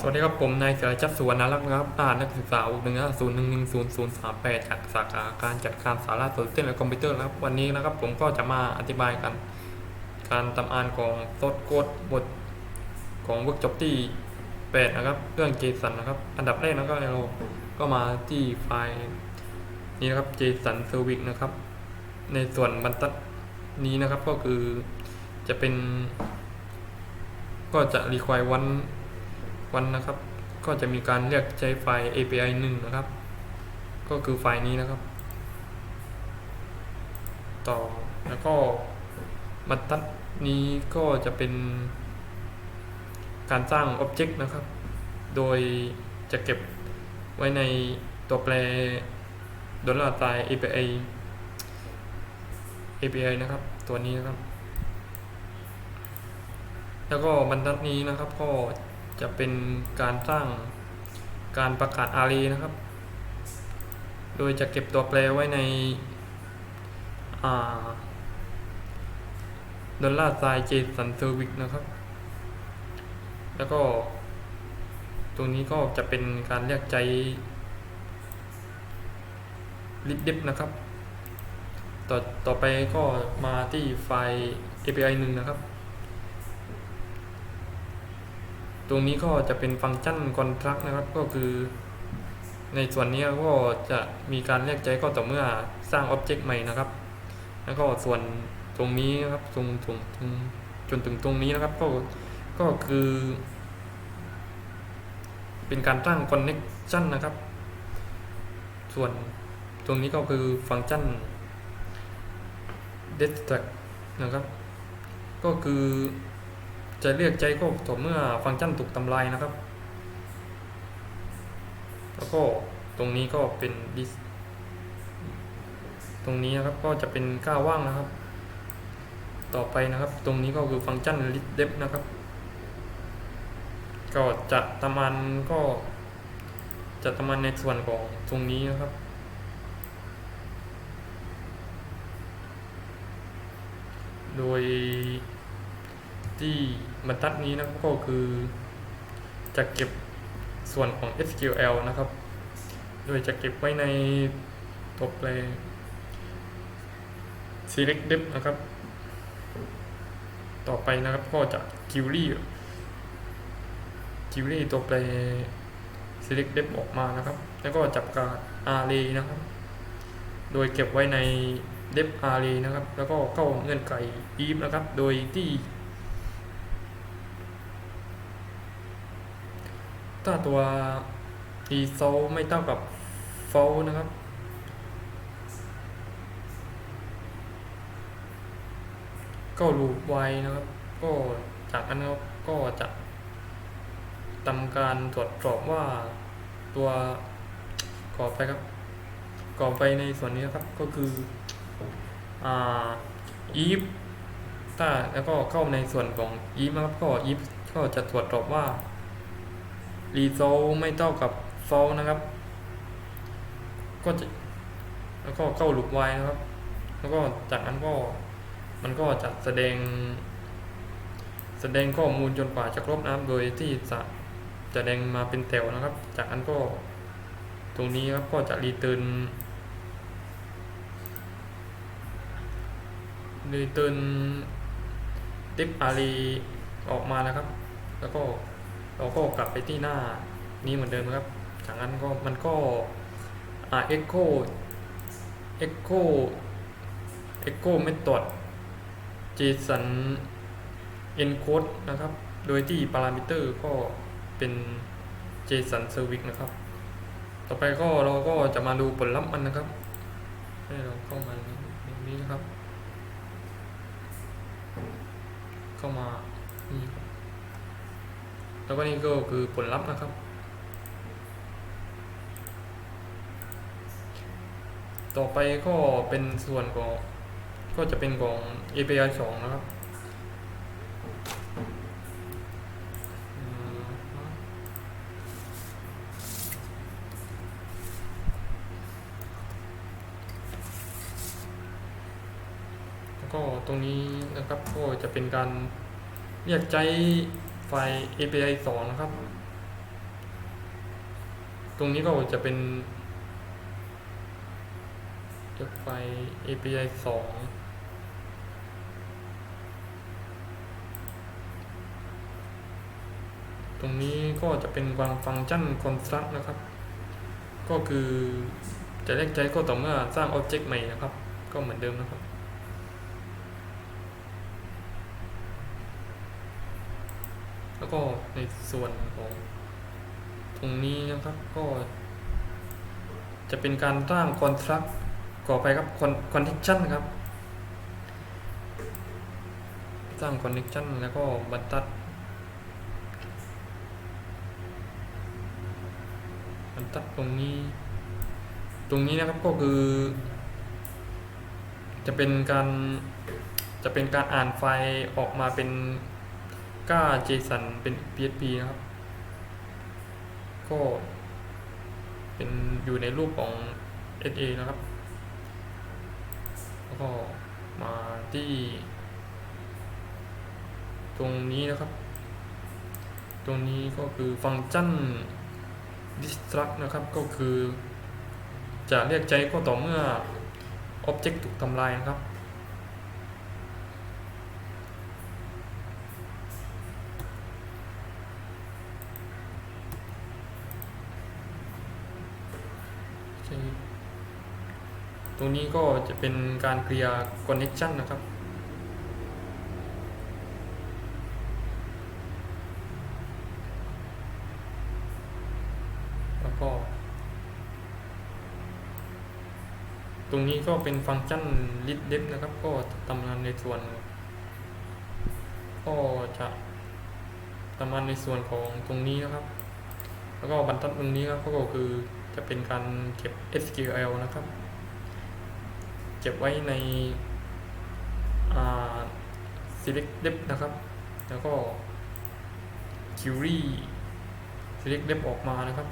สวัสดีครับผมนายเสือจัดสุวรรณรักนะครับอ่านนักศึกษาอุหนึ่งศูนย์หนึ่งหนึ่งศูนย์ศูนย์สามแปดจากสาขาการจัดการสาระโซเชียลและคอมพิวเตอร์นะครับ วันนี้นะครับผมก็จะมาอธิบายกัน การทำอ่านของโซดโค้ดบทของเวิร์กจบที่แปดนะครับเรื่อง JSON นะครับ อันดับแรกนะครับเราก็มาที่ไฟล์นี้นะครับ JSON Service นะครับ ในส่วนบรรทัดนี้นะครับก็คือจะเป็น ก็จะ require one วันนะครับ ก็จะมีการเรียกใช้ไฟล์ API 1 นะครับ ก็คือไฟล์นี้นะครับ ต่อแล้วก็บรรทัดนี้ก็จะเป็น การสร้าง Object นะครับ โดยจะเก็บไว้ในตัวแปรดอลลาร์ไซ API API นะครับ ตัวนี้นะครับ แล้วก็บรรทัดนี้นะครับก็ จะเป็นการสร้างการประกาศอารีนะครับ โดยจะเก็บตัวแปรไว้ในดอลลาร์ไซเจสันเซอร์วิกนะครับ แล้วก็ตรงนี้ก็จะเป็นการเรียกใจลิดดิฟนะครับ ต่อต่อไปก็มาที่ไฟล์ API หนึ่งนะครับ ตรงนี้ก็จะเป็นฟังก์ชัน contract นะครับก็คือ ในส่วนนี้ก็จะมีการเรียกใช้ก็ต่อเมื่อสร้าง object ใหม่นะครับ แล้วก็ส่วนตรงนี้นะครับตรงตรงตรงจนถึงตรงนี้นะครับก็ก็คือ เป็นการสร้าง connection นะครับ ส่วนตรงนี้ก็คือฟังก์ชัน distract นะครับ ก็คือ จะเรียกใจก็ต่อเมื่อฟังก์ชันถูกทำลายนะครับ แล้วก็ตรงนี้ก็เป็น dis ตรงนี้นะครับก็จะเป็นก้าว่างนะครับ ต่อไปนะครับ ตรงนี้ก็คือฟังก์ชัน list depth นะครับ ก็จะทำมันก็จะทำมันในส่วนของตรงนี้นะครับโดย ที่บรรทัดนี้นะก็คือ จะเก็บส่วนของ SQL นะครับ โดยจะเก็บไว้ในตัวแปร select dept นะครับ ต่อไปนะครับก็จะ query query ตัวแปร select dept ออกมานะครับ แล้วก็จับการ array นะครับ โดยเก็บไว้ใน dept array นะครับ แล้วก็เข้าเงื่อนไข if นะครับ โดยที่ ถ้าตัว e s o ไม่เท่ากับ false นะครับก็ลูปไว้นะครับ ก็จากนั้นก็จะทำการตรวจสอบว่าตัวก่อไปครับก่อไปในส่วนนี้ครับก็คืออ่า if ถ้าแล้วก็เข้าในส่วนของ if นะครับก็ if ก็จะตรวจสอบว่า result ไม่เท่ากับ false นะครับ ก็จะแล้วก็เข้า loop while นะครับ แล้วก็จากนั้นก็มันก็จะแสดง แสดงข้อมูลจนกว่าจะครบนะครับ โดยที่จะจะแสดงมาเป็นแถวนะครับ จากนั้นก็ตรงนี้ครับก็จะรีเทิร์นรีเทิร์นติปอารีออกมานะครับ แล้วก็ เราก็กลับไปที่หน้านี้เหมือนเดิมครับ จากนั้นก็มันก็อ่า echo echo echo method json encode นะครับ โดยที่ parameter ก็เป็น json service นะครับ ต่อไปก็เราก็จะมาดูผลลัพธ์มันนะครับให้เราเข้ามาอย่างนี้นะครับ เข้ามานี่ครับ แล้วก็นี่ก็คือผลลัพธ์นะครับ ต่อไปก็เป็นส่วนของก็จะเป็นของ API 2 นะครับแล้วก็ตรงนี้นะครับก็จะเป็นการเรียกใช้ ไฟ API 2 นะครับ ตรงนี้ก็จะเป็นยไฟ API สองตรงนี้ก็จะเป็นวางฟังก์ชัน construct นะครับ ก็คือจะเรียกใช้ก็ต่อเมื่อสร้าง object ใหม่นะครับ ก็เหมือนเดิมนะครับ แล้วก็ในส่วนของตรงนี้นะครับก็ จะเป็นการสร้าง construct ก่อไปครับ con- connection ครับ สร้าง connection แล้วก็บรรทัดบรรทัดตรงนี้ ตรงนี้นะครับก็คือ จะเป็นการจะเป็นการอ่านไฟล์ออกมาเป็น ก้า JSON เป็น PHP นะครับ ก็เป็นอยู่ในรูปของ SA นะครับ แล้วก็มาที่ ตรงนี้นะครับ ตรงนี้ก็คือฟังก์ชัน destruct นะครับ ก็คือ จะเรียกใช้ก็ต่อเมื่อ object ถูกทำลายนะครับ ตรงนี้ก็จะเป็นการเคลียร์ connection นะครับ แล้วก็ ตรงนี้ก็เป็นฟังก์ชัน list dep นะครับ ก็ทำงานในส่วน ก็จะทำงานในส่วนของตรงนี้นะครับ แล้วก็บรรทัดตรงนี้ครับก็คือ จะเป็นการเก็บ SQL นะครับ เก็บไว้ใน select dep นะครับ แล้วก็ query select dep ออกมานะครับ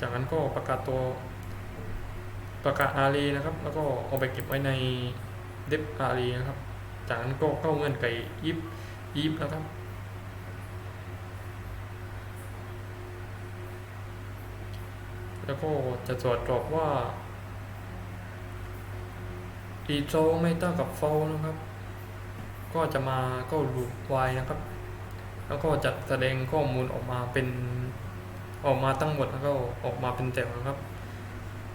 จากนั้นก็ประกาศตัวประกาศ array นะครับ แล้วก็เอาไปเก็บไว้ใน dep array นะครับ จากนั้นก็เข้าเงื่อนไข if if นะครับ แล้วก็จะตรวจสอบว่า e t r o ไม่เท่ากับ false นะครับ ก็จะมาก็ loop while นะครับ แล้วก็จะแสดงข้อมูลออกมาเป็นออกมาทั้งหมดแล้วก็ออกมาเป็นแถวนะครับ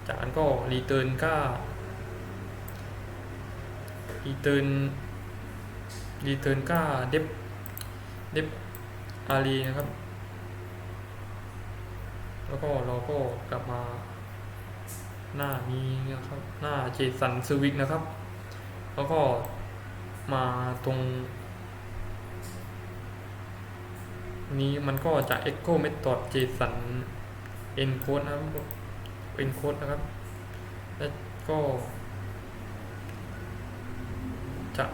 จากนั้นก็รีเทิร์นก็รีเทิร์น return ค่า return return ค่า dep dep array นะครับ แล้วก็เราก็กลับมาหน้านี้นะครับ หน้า JSON Switch นะครับ แล้วก็มาตรง นี้มันก็จะ echo method JSON encode นะครับ encode นะครับ แล้วก็จะ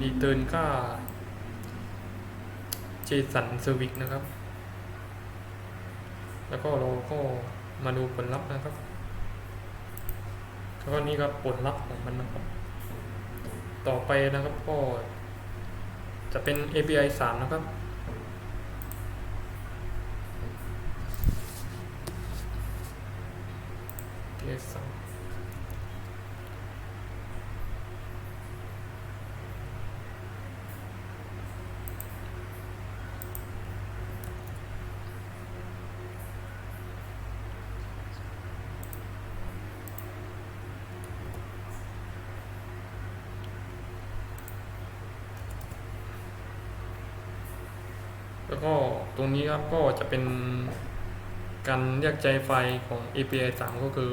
return ค่า JSON service นะครับ แล้วก็เราก็มาดูผลลัพธ์นะครับแล้วก็นี่ครับผลลัพธ์ของมันนะครับ ต่อไปนะครับก็ จะเป็น API 3 นะครับ API 3 แล้วก็ตรงนี้ครับก็จะเป็นการเรียกใจไฟของ API 3 ก็คือ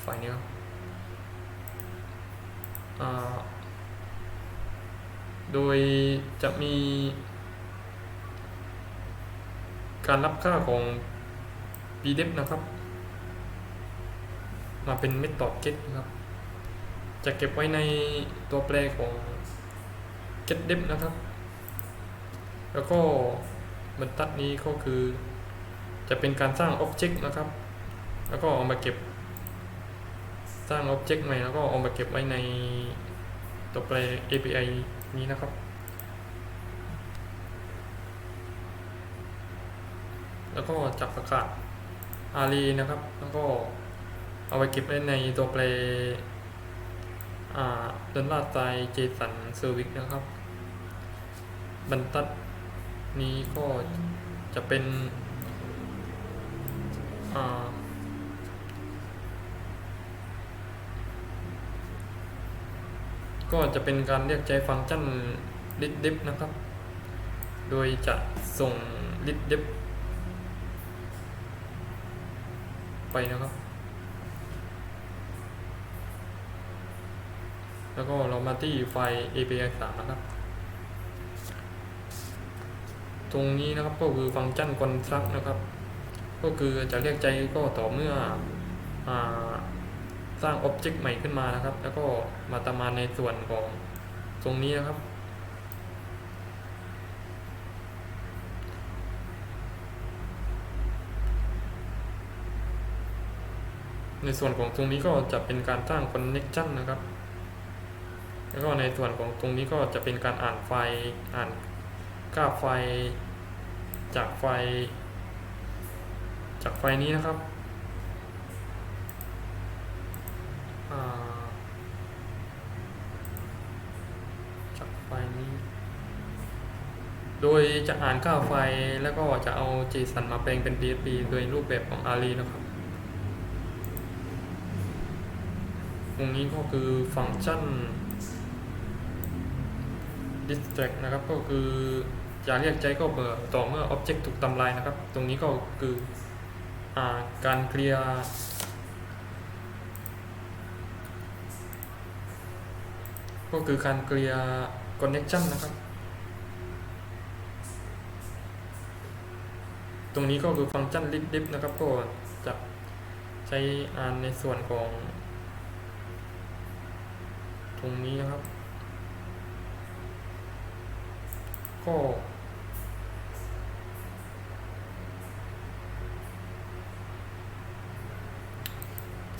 ไฟนี้ครับโดยจะมี การรับค่าของ pdef นะครับ มาเป็น method get นะครับ จะเก็บไว้ในตัวแปรของ getDef นะครับ แล้วก็ บรรทัดนี้ก็คือ จะเป็นการสร้าง Object นะครับ แล้วก็เอามาเก็บ สร้าง Object ใหม่แล้วก็เอามาเก็บไว้ในตัวแปร API นี้นะครับ แล้วก็จับประกาศอารีนะครับ แล้วก็เอาไปเก็บไว้ในตัวแปรดอลลาร์ไตเจสันเซอร์วิสนะครับ บรรทัด นี้ก็จะเป็นก็จะเป็นการเรียกใช้ฟังก์ชัน list def นะครับ โดยจะส่ง list def ไปนะครับ แล้วก็เรามาที่ไฟล์ API 3 นะครับ ตรงนี้นะครับก็คือฟังก์ชัน construct นะครับ ก็คือจะเรียกใจก็ต่อเมื่ออสร้าง Object ใหม่ขึ้นมานะครับ แล้วก็มาตามมาในส่วนของตรงนี้นะครับ ในส่วนของตรงนี้ก็จะเป็นการสร้าง connection นะครับ แล้วก็ในส่วนของตรงนี้ก็จะเป็นการอ่านไฟล์อ่าน กราไฟ จากไฟ จากไฟนี้นะครับ จากไฟนี้ โดยจะอ่านค่าไฟแล้วก็จะเอา JSON มาแปลงเป็น PHP โดยรูปแบบของ ARI นะครับตรงนี้ก็คือฟังก์ชัน distract นะครับก็คือจะเรียกใจก็เบอร์ต่อเมื่อ object ถูกทำลายนะครับ ตรงนี้ก็คืออาการเคลียร์ก็คือการเคลียร์ connection นะครับ ตรงนี้ก็คือฟังก์ชัน list diff นะครับ ก็จะใช้อ่านในส่วนของ ตรงนี้นะครับ ก็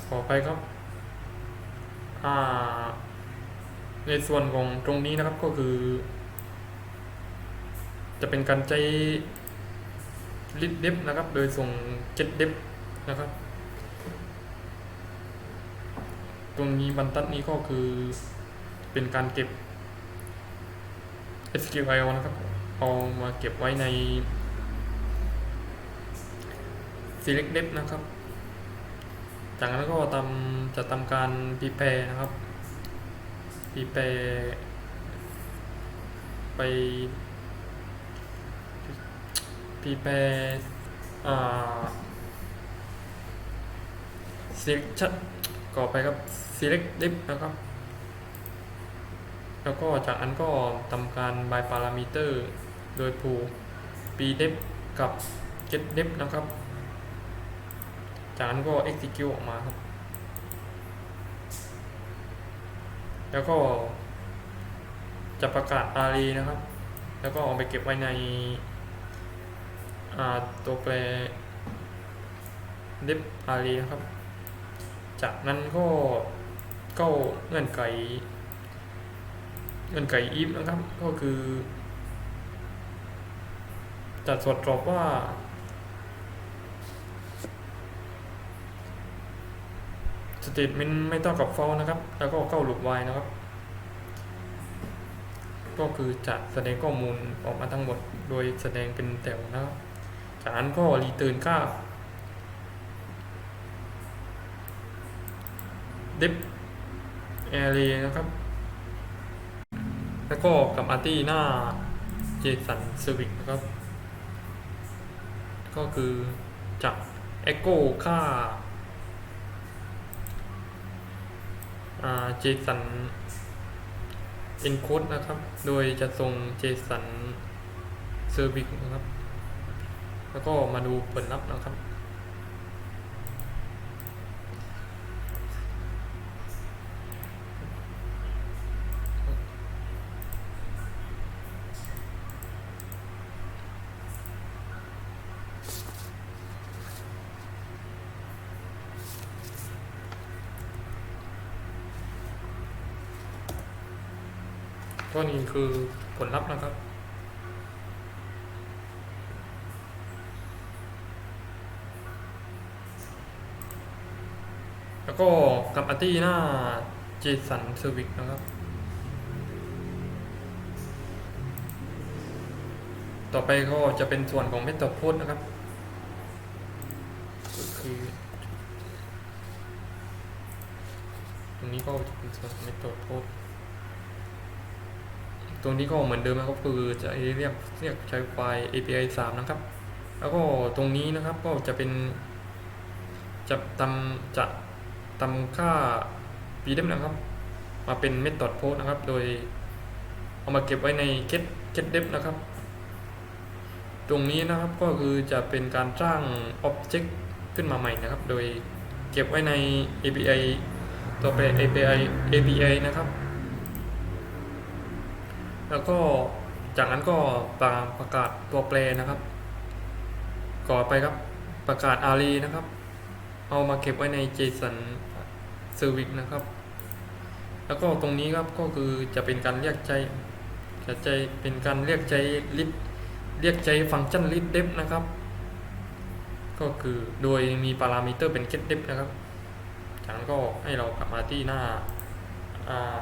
ขอไปครับอ่าในส่วนของตรงนี้นะครับก็คือ จะเป็นการใช้ลิดเดฟนะครับ โดยส่งเจ็ดเดฟนะครับ ตรงนี้บรรทัดนี้ก็คือเป็นการเก็บ SQL นะครับ เอามาเก็บไว้ใน select depth นะครับ จากนั้นก็ทำจะทำการ prepare นะครับ prepare ไป prepare อ่า selection ก่อไปครับ select depth นะครับ แล้วก็จากนั้นก็ทำการ by parameter โดย pool pdef กับ getDef นะครับ จากนั้นก็ execute ออกมาครับ แล้วก็จะประกาศ array นะครับ แล้วก็เอาไปเก็บไว้ในตัวแปร def array นะครับ จากนั้นก็ก็เงื่อนไข เงื่อนไข if นะครับ ก็คือจะตรวจสอบว่า statement ไม่เท่ากับ false นะครับ แล้วก็เข้า loop while นะครับ ก็คือจะแสดงข้อมูลออกมาทั้งหมด โดยแสดงเป็นแถวนะครับ จากนั้นก็ return ค่า def array นะครับ แล้วก็กับมาที่หน้า JSON Service นะครับ ก็คือจะ echo ค่าอ่า JSON encode นะครับ โดยจะส่ง JSON Service นะครับ แล้วก็มาดูผลลัพธ์นะครับ คือผลลัพธ์นะครับ แล้วก็กับมาที่หน้า JSON Service นะครับ ต่อไปก็จะเป็นส่วนของ Method Post นะครับก็คือตรงนี้ก็จะเป็นส่วนของ Method Post ต ตรงนี้ก็เหมือนเดิมนะครับคือจะเรียกเรียกใช้ไฟล์ API 3 นะครับ แล้วก็ตรงนี้นะครับก็จะเป็น จะทำจะทำค่า pdef นะครับ มาเป็น method post นะครับ โดยเอามาเก็บไว้ใน get get def นะครับ ตรงนี้นะครับก็คือจะเป็นการสร้าง object ขึ้นมาใหม่นะครับ โดยเก็บไว้ใน API ตัวแปร API API นะครับ แล้วก็จากนั้นก็ประประกาศตัวแปรนะครับ ก่อไปครับประกาศ array นะครับ เอามาเก็บไว้ใน JSON Service นะครับ แล้วก็ตรงนี้ครับก็คือจะเป็นการเรียกใจจะใจเป็นการเรียกใจ list เรียกใจฟังก์ชัน list def นะครับ ก็คือโดยมีพารามิเตอร์เป็น get def นะครับ จากนั้นก็ให้เรากลับมาที่หน้าอ่า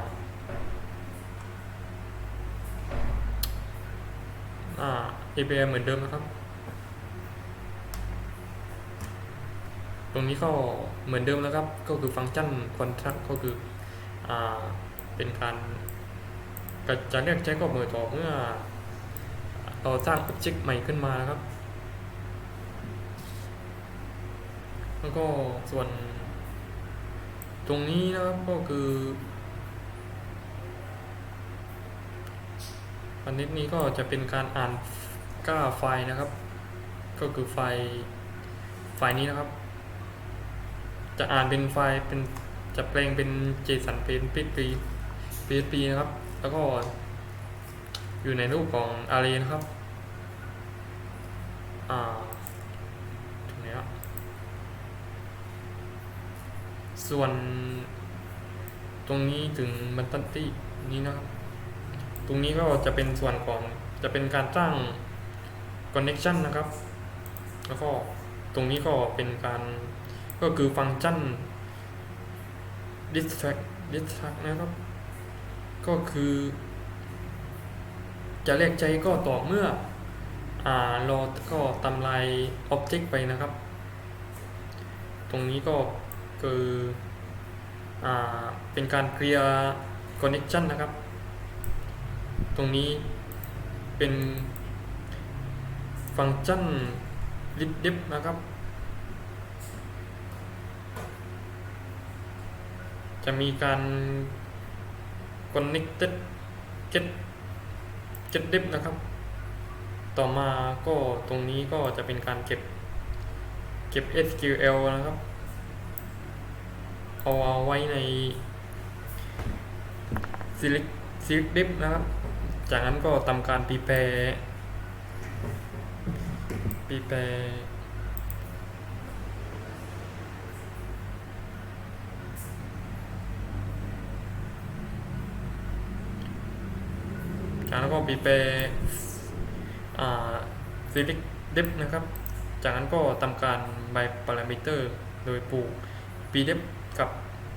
อ่า API เหมือนเดิมนะครับ ตรงนี้ก็เหมือนเดิมแล้วครับ ก็คือฟังก์ชัน contract ก็คืออ่าเป็นการก็จะเรียกใช้ก็เมื่อต่อเมื่อเราสร้าง object ใหม่ขึ้นมานะครับ แล้วก็ส่วนตรงนี้นะครับก็คือ อันนี้นี้ก็จะเป็นการอ่านก้าไฟล์นะครับ ก็คือไฟล์ไฟล์นี้นะครับ จะอ่านเป็นไฟล์เป็นจะแปลงเป็น JSON เป็น PHP PHP นะครับ แล้วก็อยู่ในรูปของ array นะครับอ่าตรงนี้ส่วนตรงนี้ถึงบรรทัดที่นี้นะครับ ตรงนี้ก็จะเป็นส่วนของจะเป็นการสร้าง connection นะครับ แล้วก็ตรงนี้ก็เป็นการก็คือฟังก์ชัน distract distract นะครับ ก็คือ จะเรียกใจก็ต่อเมื่ออ่าเราก็ทำลาย object ไปนะครับ ตรงนี้ก็คืออ่าเป็นการเคลียร์ connection นะครับ ตรงนี้เป็นฟังก์ชัน list def นะครับจะมีการ connected get get def นะครับ ต่อมาก็ตรงนี้ก็จะเป็นการเก็บ เก็บ SQL นะครับ เอาเอาไว้ใน select select def นะครับ จากนั้นก็ทำการ prepare prepare จากนั้นก็ prepare อ่า select def นะครับ จากนั้นก็ทำการ by parameter โดยปลูก pdef กับ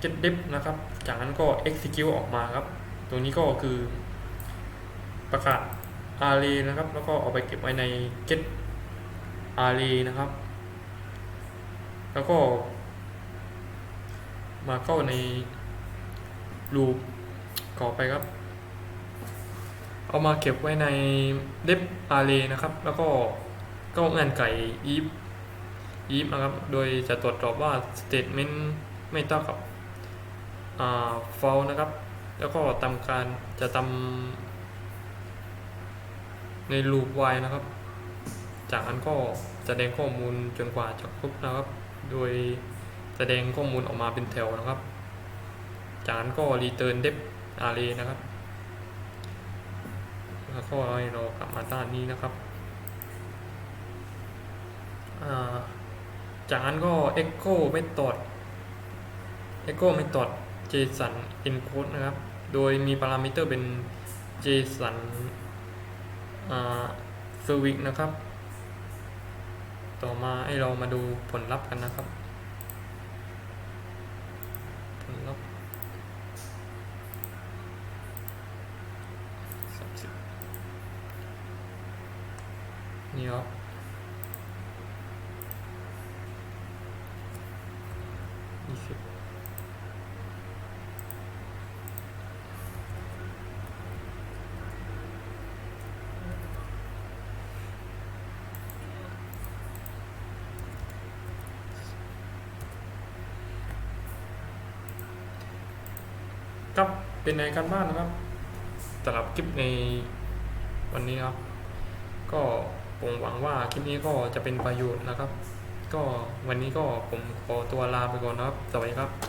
get def นะครับ จากนั้นก็ execute ออกมาครับตรงนี้ก็คือ ประกาศ array นะครับ แล้วก็เอาไปเก็บไว้ใน get array นะครับ แล้วก็ มาเข้าใน loop ก่อไปครับ เอามาเก็บไว้ใน def array นะครับ แล้วก็ก็เงื่อนไข if if นะครับ โดยจะตรวจสอบว่า statement ไม่เท่ากับอ่า false นะครับ แล้วก็ทำการจะทำ ใน loop while นะครับ จากนั้นก็แสดงข้อมูลจนกว่าจะครบนะครับ โดยแสดงข้อมูลออกมาเป็นแถวนะครับ จากนั้นก็ return def array นะครับแล้วก็เรากลับมาด้านนี้นะครับาจากนั้นก็ echo method echo method json encode นะครับ โดยมีพารามิเตอร์เป็นเจ สันอ่าเซอร์วิกนะครับ ต่อมาให้เรามาดูผลลัพธ์กันนะครับ ผลลัพธ์นี่ครับยี่สิบ ครับเป็นในการบ้านนะครับสำหรับคลิปในวันนี้ครับ ก็ผมหวังว่าคลิปนี้ก็จะเป็นประโยชน์นะครับ ก็วันนี้ก็ผมขอตัวลาไปก่อนนะครับ สวัสดีครับ